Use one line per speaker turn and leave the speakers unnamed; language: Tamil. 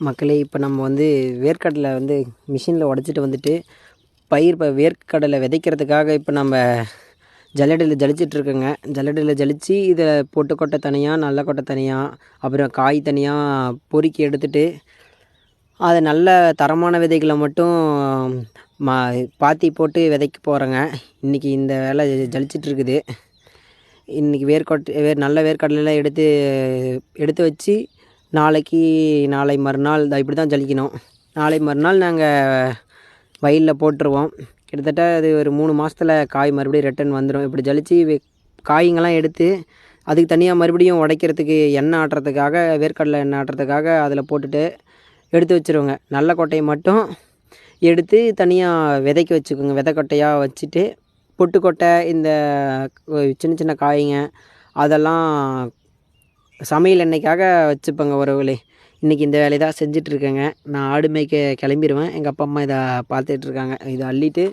மக்களே இப்போ நம்ம வந்து வேர்க்கடலை வந்து மிஷினில் உடச்சிட்டு வந்துட்டு பயிர் இப்போ வேர்க்கடலை விதைக்கிறதுக்காக இப்போ நம்ம ஜல்லடையில் ஜலிச்சிட்ருக்கோங்க ஜல்லடையில் ஜலித்து இதை பொட்டு கொட்டை தனியாக நல்ல கொட்டை தனியாக அப்புறம் காய் தனியாக பொறுக்கி எடுத்துட்டு அதை நல்ல தரமான விதைகளை மட்டும் மா பாத்தி போட்டு விதைக்க போகிறேங்க இன்றைக்கி இந்த வேலை ஜலிச்சிட்ருக்குது இன்றைக்கி வேர்க்கொட்டை வேர் நல்ல வேர்க்கடலாம் எடுத்து எடுத்து வச்சு நாளைக்கு நாளை மறுநாள் இதை இப்படி தான் ஜலிக்கணும். நாளை மறுநாள் நாங்கள் வயலில் போட்டுருவோம். கிட்டத்தட்ட அது ஒரு மூணு மாதத்துல காய் மறுபடியும் ரிட்டன் வந்துடும் இப்படி ஜலித்து காய்ங்கெல்லாம் எடுத்து அதுக்கு தனியாக மறுபடியும் உடைக்கிறதுக்கு எண்ணெய் ஆட்டுறதுக்காக வேர்க்கடலை எண்ணெய் ஆட்டுறதுக்காக அதில் போட்டுட்டு எடுத்து வச்சுருவோங்க. நல்ல கொட்டையை மட்டும் எடுத்து தனியாக விதைக்க வச்சுக்கோங்க. விதை கொட்டையாக வச்சுட்டு பொட்டுக்கொட்டை இந்த சின்ன சின்ன காய்ங்க அதெல்லாம் சமையல் எண்ணெய்க்காக வச்சுப்பேங்க உறவுகளே? இன்றைக்கி இந்த வேலையை தான் செஞ்சிட்ருக்கேங்க நான் ஆடு மேய்க்க கிளம்பிடுவேன் எங்கள் அப்பா அம்மா இதை பார்த்துட்ருக்காங்க இதை அள்ளிட்டு